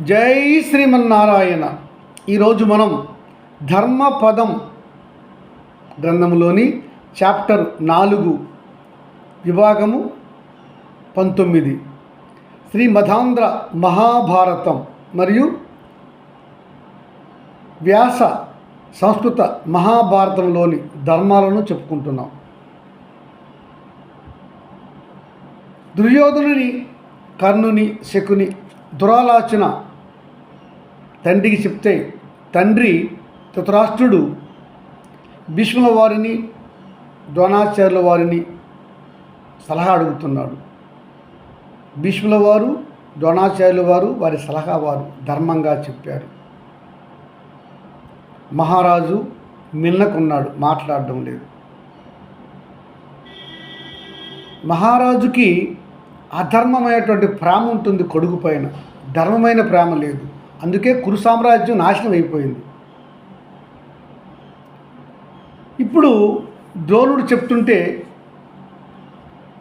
జై శ్రీమన్నారాయణ. ఈరోజు మనం ధర్మపదం గ్రంథంలోని చాప్టర్ నాలుగు విభాగము పంతొమ్మిది. శ్రీ మధాంధ్ర మహాభారతం మరియు వ్యాస సంస్కృత మహాభారతంలోని ధర్మాలను చెప్పుకుంటున్నాం. దుర్యోధనుని కర్ణుని శకుని దురాలోచన తండ్రికి చెప్తే తండ్రి ధృతరాష్ట్రుడు భీష్ముల వారిని ద్రోణాచార్యుల వారిని సలహా అడుగుతున్నాడు. భీష్ముల వారు ద్రోణాచార్యుల వారు వారి సలహా వారు ధర్మంగా చెప్పారు. మహారాజు మిన్నకున్నాడు మాట్లాడడం లేదు. మహారాజుకి అధర్మమైనటువంటి ప్రేమ ఉంటుంది కొడుకు పైన. ధర్మమైన ప్రేమ లేదు. అందుకే కురు సామ్రాజ్యం నాశనం అయిపోయింది. ఇప్పుడు ద్రోణుడు చెప్తుంటే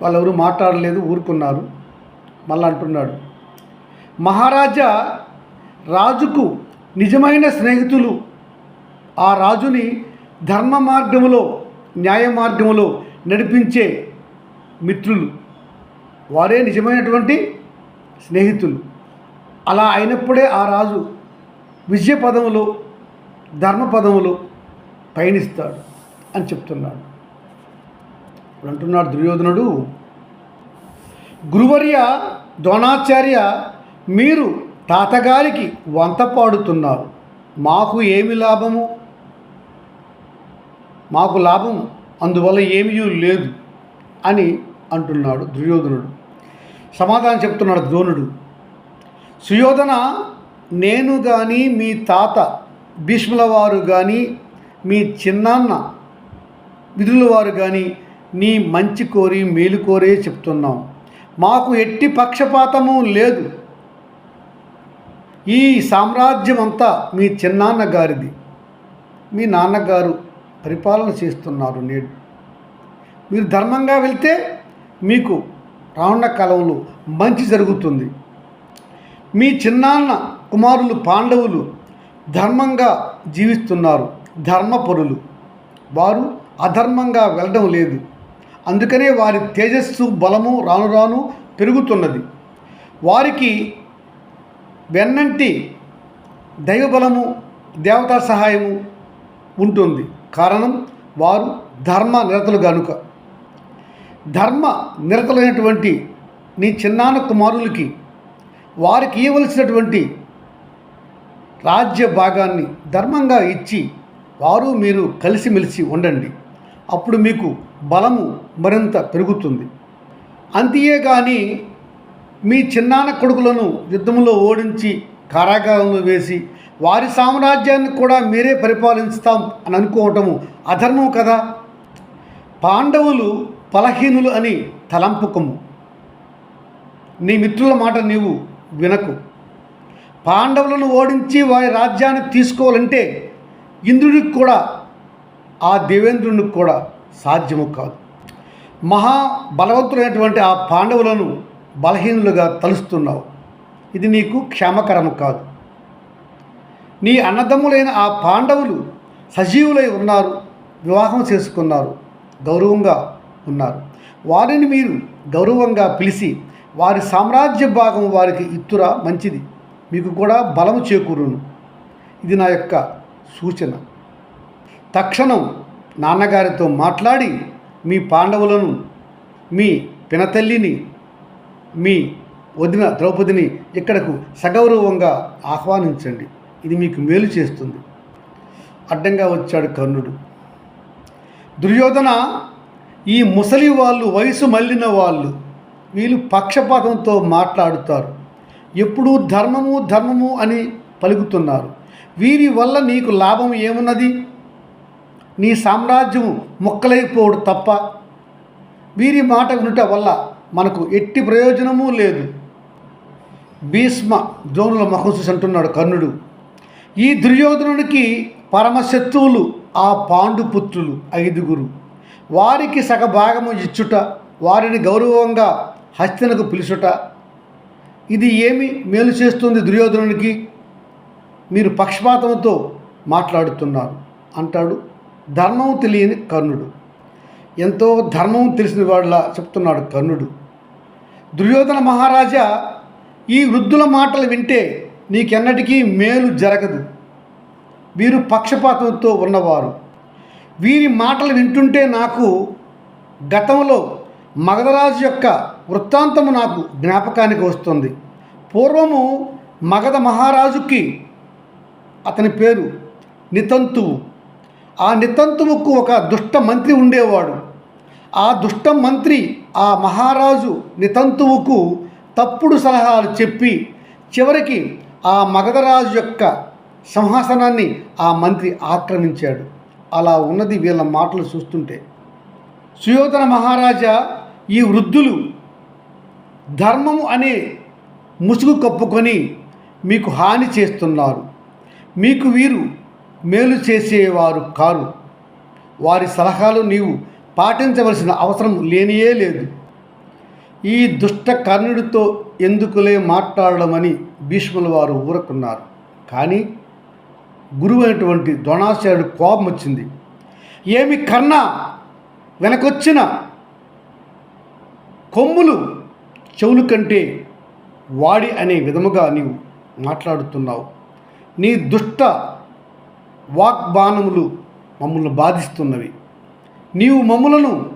వాళ్ళెవరు మాట్లాడలేదు ఊరుకున్నారు. మళ్ళీ అంటున్నాడు మహారాజా రాజుకు నిజమైన స్నేహితులు. ఆ రాజుని ధర్మ మార్గములో న్యాయ మార్గములో నడిపించే మిత్రులు. వారే నిజమైనటువంటి స్నేహితులు. అలా అయినప్పుడే ఆ రాజు విజయ పదములో ధర్మ పయనిస్తాడు అని చెప్తున్నాడు. ఇప్పుడు అంటున్నాడు దుర్యోధనుడు గురువర్య ద్రోణాచార్య మీరు తాతగారికి వంత పాడుతున్నారు. మాకు ఏమి లాభము? మాకు లాభం అందువల్ల ఏమీ లేదు అని అంటున్నాడు దుర్యోధనుడు. సమాధానం చెప్తున్నాడు ద్రోణుడు. సుయోధన నేను కానీ మీ తాత భీష్ముల వారు కానీ మీ చిన్నాన్న విధుల వారు కానీ నీ మంచి కోరి మేలు కోరే చెప్తున్నాం. మాకు ఎట్టి పక్షపాతము లేదు. ఈ సామ్రాజ్యం అంతా మీ చిన్నాన్న గారిది. మీ నాన్నగారు పరిపాలన చేస్తున్నారు నేడు. మీరు ధర్మంగా వెళ్తే మీకు రానున్న కాలంలో మంచి జరుగుతుంది. మీ చిన్నాన్న కుమారులు పాండవులు ధర్మంగా జీవిస్తున్నారు ధర్మపరులు వారు అధర్మంగా వెళ్ళడం లేదు. అందుకనే వారి తేజస్సు బలము రాను రాను పెరుగుతున్నది. వారికి వెన్నంటి దైవబలము దేవతా సహాయము ఉంటుంది. కారణం వారు ధర్మ నిరతలు గనుక. ధర్మ నిరతలైనటువంటి నీ చిన్నాన్న కుమారులకి వారికి ఇవ్వవలసినటువంటి రాజ్య భాగాన్ని ధర్మంగా ఇచ్చి వారు మీరు కలిసిమెలిసి ఉండండి. అప్పుడు మీకు బలము మరింత పెరుగుతుంది. అంతే కానీ మీ చిన్నాన్న కొడుకులను యుద్ధంలో ఓడించి కారాగారంలో వేసి వారి సామ్రాజ్యాన్ని కూడా మీరే పరిపాలిస్తాం అని అనుకోవటము అధర్మం కదా? పాండవులు బలహీనులు అని తలంపుకము నీ మిత్రుల మాట నీవు వినకు. పాండవులను ఓడించి వారి రాజ్యాన్ని తీసుకోవాలంటే ఇంద్రుడికి కూడా ఆ దేవేంద్రునికి కూడా సాధ్యము కాదు. మహా బలవంతుడైనటువంటి ఆ పాండవులను బలహీనులుగా తలుస్తున్నావు. ఇది నీకు క్షేమకరము కాదు. నీ అన్నదమ్ములైన ఆ పాండవులు సజీవులై ఉన్నారు వివాహం చేసుకున్నారు. గౌరవంగా ఉన్నారు. వారిని మీరు గౌరవంగా పిలిచి వారి సామ్రాజ్య భాగం వారికి ఇత్తురా మంచిది. మీకు కూడా బలము చేకూరును. ఇది నా యొక్క సూచన. తక్షణం నాన్నగారితో మాట్లాడి మీ పాండవులను మీ పినతల్లిని మీ వదిన ద్రౌపదిని ఇక్కడకు సగౌరవంగా ఆహ్వానించండి. ఇది మీకు మేలు చేస్తుంది. అడ్డంగా వచ్చాడు కర్ణుడు. దుర్యోధన ఈ ముసలి వాళ్ళు వయసు మళ్ళిన వాళ్ళు వీళ్ళు పక్షపాతంతో మాట్లాడుతారు. ఎప్పుడూ ధర్మము ధర్మము అని పలుకుతున్నారు. వీరి వల్ల నీకు లాభం ఏమున్నది? నీ సామ్రాజ్యము మొక్కలైపోవడు తప్ప వీరి మాట వినుట వల్ల మనకు ఎట్టి ప్రయోజనము లేదు. భీష్మ ద్రోణుల ముఖం చూసి అంటున్నాడు కర్ణుడు ఈ దుర్యోధనునికి పరమశత్రువులు ఆ పాండుపుత్రులు ఐదుగురు. వారికి సగభాగము ఇచ్చుట వారిని గౌరవంగా హస్తినకు పిలుచుట. ఇది ఏమి మేలు చేస్తుంది దుర్యోధనునికి? మీరు పక్షపాతంతో మాట్లాడుతున్నారు అంటాడు ధర్మం తెలియని కర్ణుడు. ఎంతో ధర్మం తెలిసిన వాడిలా చెప్తున్నాడు కర్ణుడు. దుర్యోధన మహారాజా ఈ వృద్ధుల మాటలు వింటే నీకెన్నటికీ మేలు జరగదు. వీరు పక్షపాతంతో ఉన్నవారు. వీరి మాటలు వింటుంటే నాకు గతంలో మగధరాజు యొక్క వృత్తాంతము నాకు జ్ఞాపకానికి వస్తుంది. పూర్వము మగధ మహారాజుకి అతని పేరు నితంతువు. ఆ నితంతువుకు ఒక దుష్ట మంత్రి ఉండేవాడు. ఆ దుష్ట మంత్రి ఆ మహారాజు నితంతువుకు తప్పుడు సలహాలు చెప్పి చివరికి ఆ మగధరాజు యొక్క సింహాసనాన్ని ఆ మంత్రి ఆక్రమించాడు. అలా ఉన్నది వీళ్ళ మాటలు చూస్తుంటే. సుయోధన మహారాజా ఈ వృద్ధులు ధర్మము అనే ముసుగు కప్పుకొని మీకు హాని చేస్తున్నారు. మీకు వీరు మేలు చేసేవారు కారు. వారి సలహాలు నీవు పాటించవలసిన అవసరం లేనియే లేదు. ఈ దుష్ట కర్ణుడితో ఎందుకులే మాట్లాడమని భీష్ముల వారు ఊరకున్నారు. కానీ గురువైనటువంటి ద్రోణాచార్యుడు కోపం వచ్చింది. ఏమి కర్ణ వెనకొచ్చిన కొమ్ములు చెవులు కంటే వాడి అనే విధముగా నీవు మాట్లాడుతున్నావు. నీ దుష్ట వాగ్బాణములు మమ్మల్ని బాధిస్తున్నవి. నీవు మమ్ములను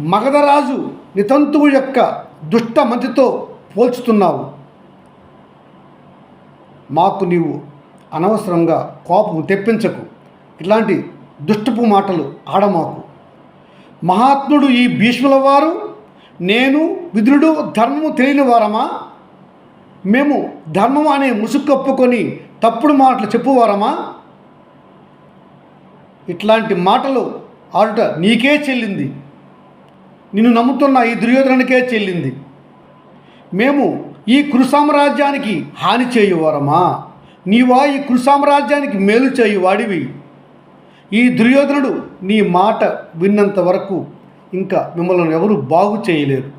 మగధరాజు నితంతువు యొక్క దుష్ట మతితో పోల్చుతున్నావు. మాకు నీవు అనవసరంగా కోపం తెప్పించకు. ఇట్లాంటి దుష్టపు మాటలు ఆడమాకు. మహాత్ముడు ఈ భీష్ముల వారు నేను విదురుడు ధర్మము తెలియని వారమా? మేము ధర్మం అనే ముసుగు కప్పుకొని తప్పుడు మాటలు చెప్పువారమా? ఇట్లాంటి మాటలు ఆడుట నీకే చెల్లింది. నిన్ను నమ్ముతున్న ఈ దుర్యోధనునికే చెల్లింది. మేము ఈ కృసామ్రాజ్యానికి హాని చేయువారమా? నీవా ఈ కృసామ్రాజ్యానికి మేలు చేయువాడివి? ఈ దుర్యోధనుడు నీ మాట విన్నంత వరకు ఇంకా మిమ్మల్ని ఎవరు బాగు చేయలేరు.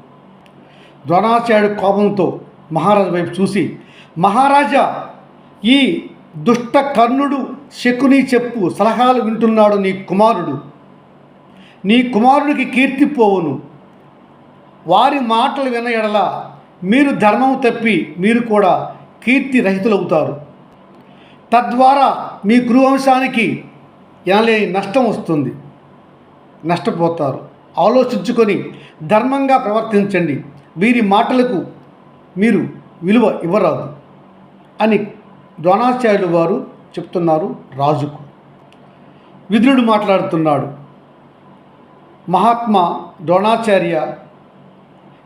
ద్రోణాచార్యుడు కోపంతో మహారాజు వైపు చూసి మహారాజా ఈ దుష్ట కర్ణుడు శకుని చెప్పు సలహాలు వింటున్నాడు నీ కుమారుడు. నీ కుమారుడికి కీర్తి పోవును. వారి మాటలు విన మీరు ధర్మం తప్పి మీరు కూడా కీర్తి రహితులవుతారు. తద్వారా మీ గురువంశానికి ఎనలేని నష్టం వస్తుంది. నష్టపోతారు. ఆలోచించుకొని ధర్మంగా ప్రవర్తించండి. వీరి మాటలకు మీరు విలువ ఇవ్వరాదు అని ద్రోణాచార్యులు వారు చెప్తున్నారు రాజుకు. విదురుడు మాట్లాడుతున్నాడు. మహాత్మా ద్రోణాచార్య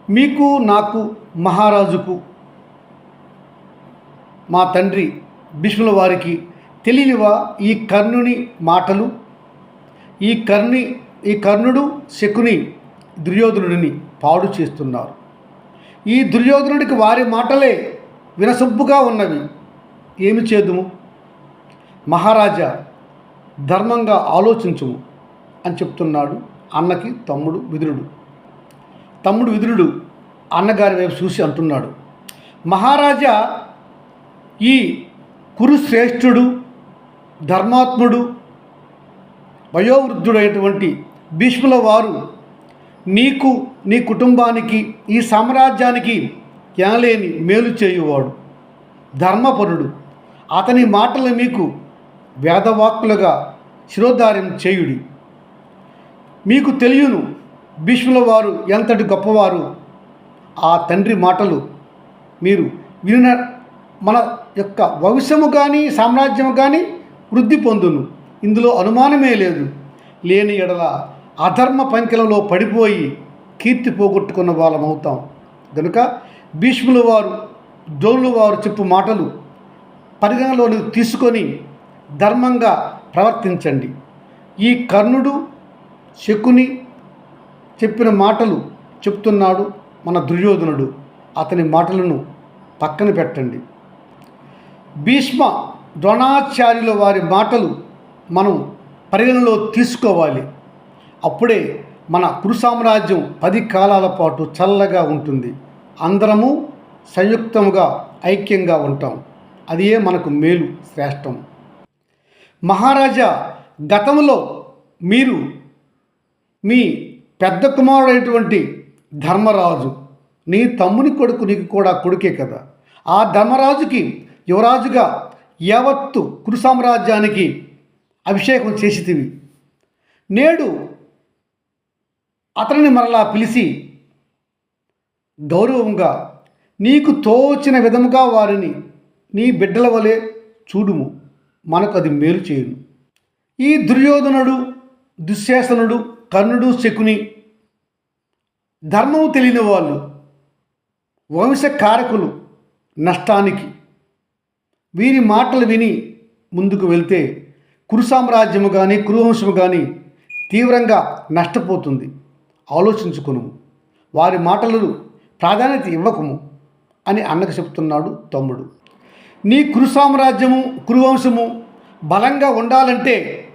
మీకు నాకు మహారాజుకు మా తండ్రి భీష్ముల వారికి తెలియనివా ఈ కర్ణుని మాటలు? ఈ కర్ణి ఈ కర్ణుడు శకుని దుర్యోధనుడిని పాడు చేస్తున్నారు. ఈ దుర్యోధనుడికి వారి మాటలే వినసొబ్బుగా ఉన్నవి. ఏమి చేదుము? మహారాజా ధర్మంగా ఆలోచించుము అని చెప్తున్నాడు అన్నకి తమ్ముడు విదురుడు. తమ్ముడు విదురుడు అన్నగారి వైపు చూసి అంటున్నాడు. మహారాజా ఈ కురుశ్రేష్ఠుడు ధర్మాత్ముడు వయోవృద్ధుడైనటువంటి భీష్ముల వారు నీకు నీ కుటుంబానికి ఈ సామ్రాజ్యానికి ఎనలేని మేలు చేయువాడు ధర్మపరుడు. అతని మాటలు మీకు వేదవాక్కులుగా శిరోధార్యం చేయుడి. మీకు తెలియను భీష్ముల వారు ఎంతటి గొప్పవారు ఆ తండ్రి మాటలు మీరు విన మన యొక్క వంశము కానీ సామ్రాజ్యము కానీ వృద్ధి పొందును. ఇందులో అనుమానమే లేదు. లేని ఎడల అధర్మ పంకెలలో పడిపోయి కీర్తి పోగొట్టుకున్న వాళ్ళం అవుతాం. కనుక భీష్ముల వారు ద్రోణుల వారు చెప్పు మాటలు పరిగణలోని తీసుకొని ధర్మంగా ప్రవర్తించండి. ఈ కర్ణుడు శకుని చెప్పిన మాటలు చెప్తున్నాడు. మన దుర్యోధనుడు అతని మాటలను పక్కన పెట్టండి. భీష్మ ద్రోణాచార్యుల వారి మాటలు మనం పరిగణలో తీసుకోవాలి. అప్పుడే మన కురు సామ్రాజ్యం పది కాలాల పాటు చల్లగా ఉంటుంది. అందరము సంయుక్తముగా ఐక్యంగా ఉంటాం. అదే మనకు మేలు శ్రేష్టం. మహారాజా గతంలో మీరు మీ పెద్ద కుమారుడైనటువంటి ధర్మరాజు నీ తమ్ముని కొడుకు నీకు కూడా కొడుకే కదా. ఆ ధర్మరాజుకి యువరాజుగా యావత్తు కురు సామ్రాజ్యానికి అభిషేకం చేసితివి. నేడు అతనిని మరలా పిలిచి గౌరవంగా నీకు తోచిన విధముగా వారిని నీ బిడ్డల వలె చూడుము. మనకు అది మేలు చేయును. ఈ దుర్యోధనుడు దుశ్శాసనుడు కర్ణుడు శకుని ధర్మము తెలియని వాళ్ళు వంశకారకులు నష్టానికి. వీరి మాటలు విని ముందుకు వెళ్తే కురు సామ్రాజ్యము కానీ కురువంశము కానీ తీవ్రంగా నష్టపోతుంది. ఆలోచించుకును. వారి మాటలను ప్రాధాన్యత ఇవ్వకము అని అన్నకు చెప్తున్నాడు తమ్ముడు. నీ కురు సామ్రాజ్యము కురువంశము బలంగా ఉండాలంటే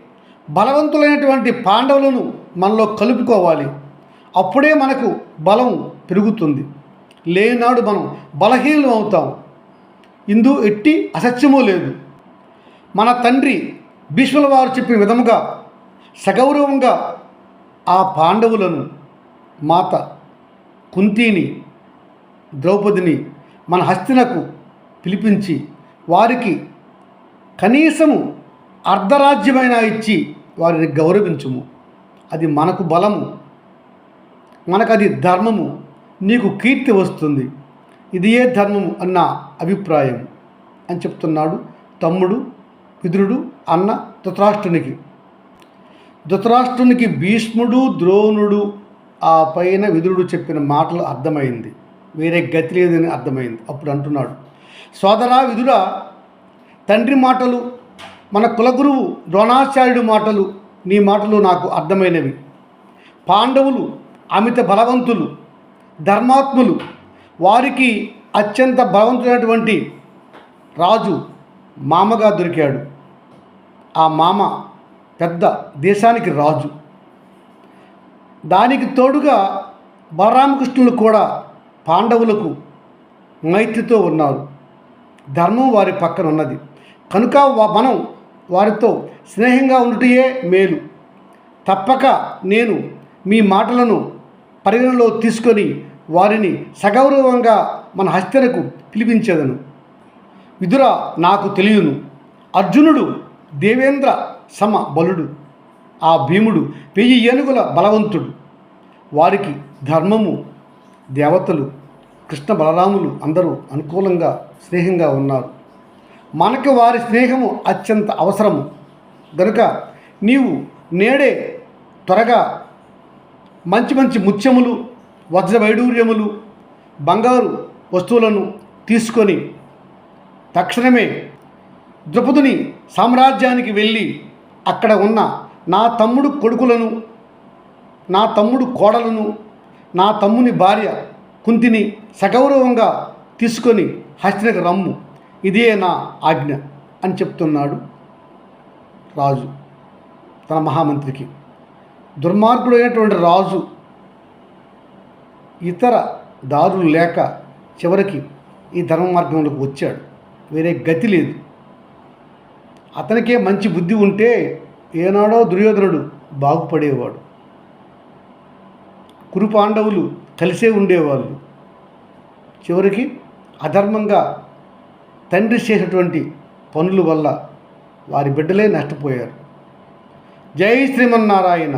బలవంతులైనటువంటి పాండవులను మనలో కలుపుకోవాలి. అప్పుడే మనకు బలం పెరుగుతుంది. లేనాడు మనం బలహీనం అవుతాం. ఇందు ఎట్టి అసత్యమూ లేదు. మన తండ్రి భీష్ముల వారు చెప్పిన విధముగా సగౌరవంగా ఆ పాండవులను మాత కుంతిని ద్రౌపదిని మన హస్తినకు పిలిపించి వారికి కనీసము అర్ధరాజ్యమైనా ఇచ్చి వారిని గౌరవించుము. అది మనకు బలము మనకది ధర్మము నీకు కీర్తి వస్తుంది. ఇది ఏ ధర్మము అన్న అభిప్రాయం అని చెప్తున్నాడు తమ్ముడు విదురుడు అన్న ధృతరాష్ట్రునికి. ధృతరాష్ట్రునికి భీష్ముడు ద్రోణుడు ఆ పైన విదురుడు చెప్పిన మాటలు అర్థమైంది. వేరే గతి లేదని అర్థమైంది. అప్పుడు అంటున్నాడు సోదరా విదురా తండ్రి మాటలు మన కులగురువు ద్రోణాచార్యుడి మాటలు నీ మాటలు నాకు అర్థమైనవి. పాండవులు అమిత బలవంతులు ధర్మాత్ములు వారికి అత్యంత బలవంతుడైనటువంటి రాజు మామగా దొరికాడు. ఆ మామ పెద్ద దేశానికి రాజు. దానికి తోడుగా బలరామకృష్ణులు కూడా పాండవులకు మైత్రితో ఉన్నారు. ధర్మం వారి పక్కన ఉన్నది. కనుక వా- మనం వారితో స్నేహంగా ఉండటయే మేలు. తప్పక నేను మీ మాటలను పరిగణలో తీసుకొని వారిని సగౌరవంగా మన హస్తలకు పిలిపించేదను. విదుర నాకు తెలియను. అర్జునుడు దేవేంద్ర సమ బలుడు. ఆ భీముడు వెయ్యి ఏనుగుల బలవంతుడు. వారికి ధర్మము దేవతలు కృష్ణ బలరాములు అందరూ అనుకూలంగా స్నేహంగా ఉన్నారు. మనకు వారి స్నేహము అత్యంత అవసరము. గనుక నీవు నేడే త్వరగా మంచి మంచి ముత్యములు వజ్ర వైడూర్యములు బంగారు వస్తువులను తీసుకొని తక్షణమే ద్రుపదుని సామ్రాజ్యానికి వెళ్ళి అక్కడ ఉన్న నా తమ్ముడు కొడుకులను నా తమ్ముడు కోడలను నా తమ్ముని భార్య కుంతిని సగౌరవంగా తీసుకొని హస్తినకు రమ్ము. ఇదే నా ఆజ్ఞ అని చెప్తున్నాడు రాజు తన మహామంత్రికి. దుర్మార్గుడైనటువంటి రాజు ఇతర దారులు లేక చివరికి ఈ ధర్మ మార్గంలోకి వచ్చాడు. వేరే గతి లేదు. అతనికే మంచి బుద్ధి ఉంటే ఏనాడో దుర్యోధనుడు బాగుపడేవాడు. కురు పాండవులు కలిసే ఉండేవాళ్ళు. చివరికి అధర్మంగా తండ్రి చేసినటువంటి పనుల వల్ల వారి బిడ్డలే నష్టపోయారు. జై శ్రీమన్నారాయణ.